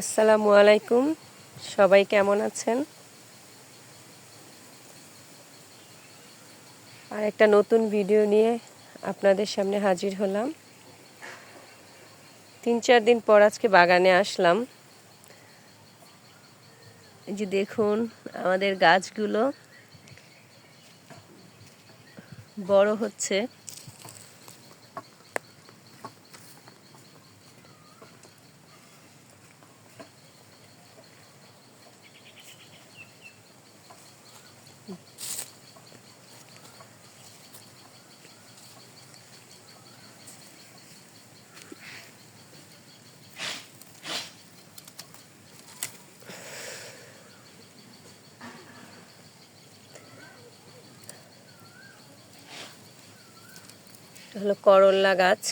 আসসালামু আলাইকুম। সবাই কেমন আছেন? আর একটা নতুন ভিডিও নিয়ে আপনাদের সামনে হাজির হলাম। তিন চার দিন পর আজকে বাগানে আসলাম। এই যে দেখুন, আমাদের গাছগুলো বড় হচ্ছে। এটা হলো করল্লা গাছ।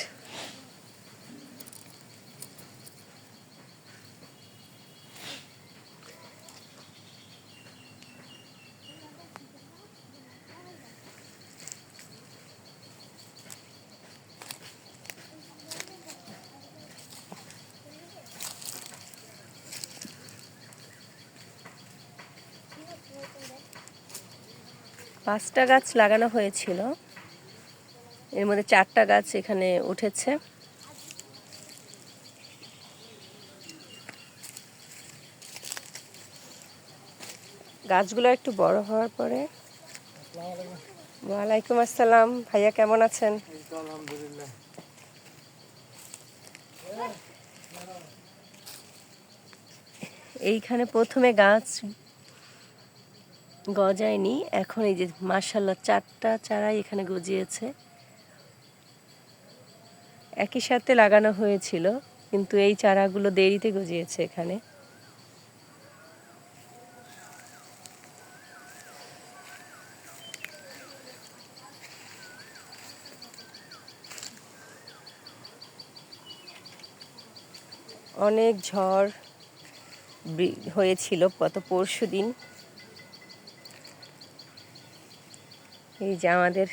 পাঁচটা গাছ লাগানো হয়েছিল। এর মধ্যে চারটা গাছ এখানে উঠেছে। গাছগুলো একটু বড় হওয়ার পরে। ওয়ালাইকুম আসসালাম। ভাইয়া কেমন আছেন? এইখানে প্রথমে গাছ গজায়নি। এখন এই যে মার্শাল্লাহ চারটা চারাই এখানে গজিয়েছে। একই সাথে লাগানো হয়েছিল, কিন্তু এই চারাগুলো দেরিতে গজিয়েছে এখানে। অনেক ঝড় হয়েছিল গত পরশু দিন। এই যে আমাদের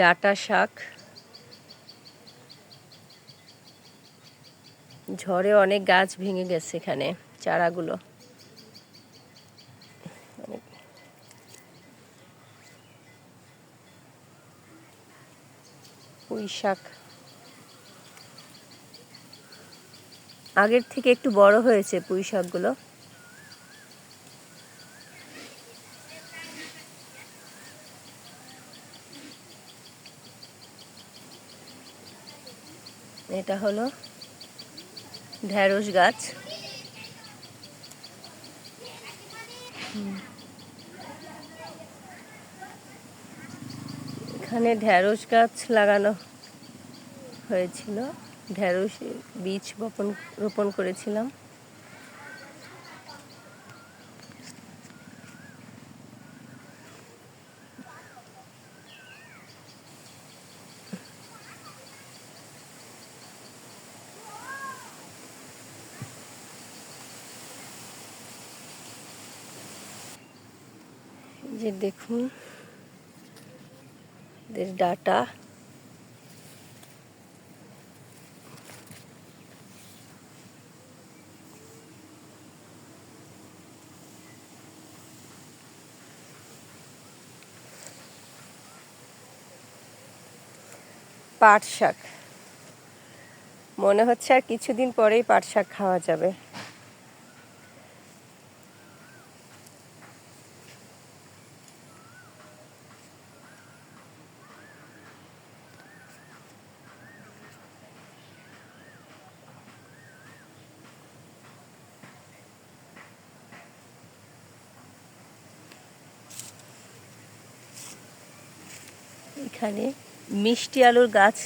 ডাটা শাক। ঝড়ে অনেক গাছ ভেঙে গেছে এখানে, চারাগুলো। পুঁই শাক। আগের থেকে একটু বড় হয়েছে পুঁই শাকগুলো। এটা হলো ঢ্যাঁড়স গাছ। এখানে ঢ্যাঁড়স গাছ লাগানো হয়েছিল। ঢ্যাঁড়স বীজ বপন রোপণ করেছিলাম। যে দেখুন, এদের ডাটা। পাট শাক। মনে হচ্ছে আর কিছুদিন পরেই পাট শাক খাওয়া যাবে। এখানে মিষ্টি আলুর গাছ